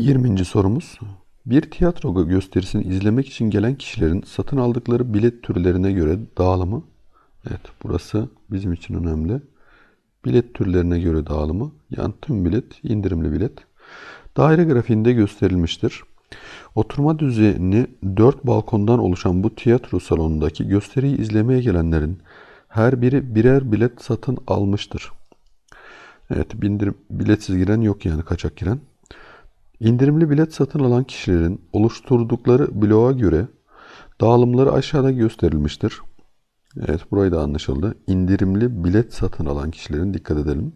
20. sorumuz. Bir tiyatro gösterisini izlemek için gelen kişilerin satın aldıkları bilet türlerine göre dağılımı. Evet, burası bizim için önemli. Bilet türlerine göre dağılımı. Yani tüm bilet, indirimli bilet. Daire grafiğinde gösterilmiştir. Oturma düzeni 4 balkondan oluşan bu tiyatro salonundaki gösteriyi izlemeye gelenlerin her biri birer bilet satın almıştır. Evet, bindirim, biletsiz giren yok yani kaçak giren. İndirimli bilet satın alan kişilerin oluşturdukları bloğa göre dağılımları aşağıda gösterilmiştir. Evet burayı da anlaşıldı. İndirimli bilet satın alan kişilerin dikkat edelim.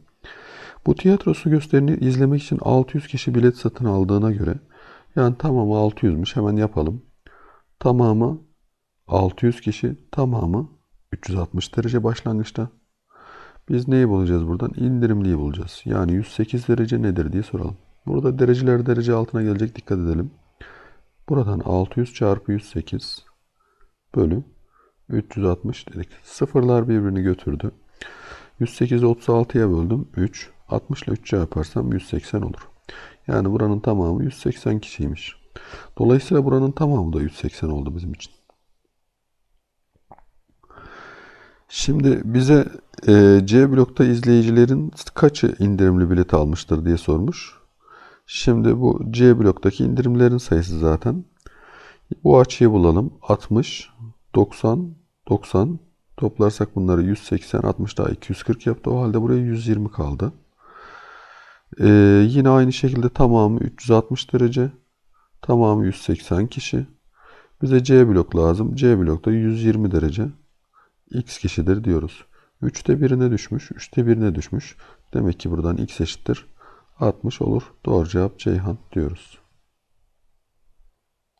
Bu tiyatrosu gösterini izlemek için 600 kişi bilet satın aldığına göre yani tamamı 600'müş hemen yapalım. Tamamı 600 kişi tamamı 360 derece başlangıçta. Biz neyi bulacağız buradan? İndirimliyi bulacağız. Yani 108 derece nedir diye soralım. Burada dereceler derece altına gelecek dikkat edelim. Buradan 600 çarpı 108 bölü 360 dedik. Sıfırlar birbirini götürdü. 108'i 36'ya böldüm. 3. 60 ile 3 çarparsam 180 olur. Yani buranın tamamı 180 kişiymiş. Dolayısıyla buranın tamamı da 180 oldu bizim için. Şimdi bize e, C blokta izleyicilerin kaçı indirimli bilet almıştır diye sormuş. Şimdi bu C bloktaki indirimlerin sayısı zaten. Bu açıyı bulalım. 60, 90, 90. Toplarsak bunları 180, 60 daha 240 yaptı. O halde buraya 120 kaldı. Ee, yine aynı şekilde tamamı 360 derece. Tamamı 180 kişi. Bize C blok lazım. C blokta 120 derece. X kişidir diyoruz. 3'te 1'ine düşmüş. 3'te 1'ine düşmüş. Demek ki buradan X eşittir. 60 olur. Doğru cevap Ceyhan diyoruz.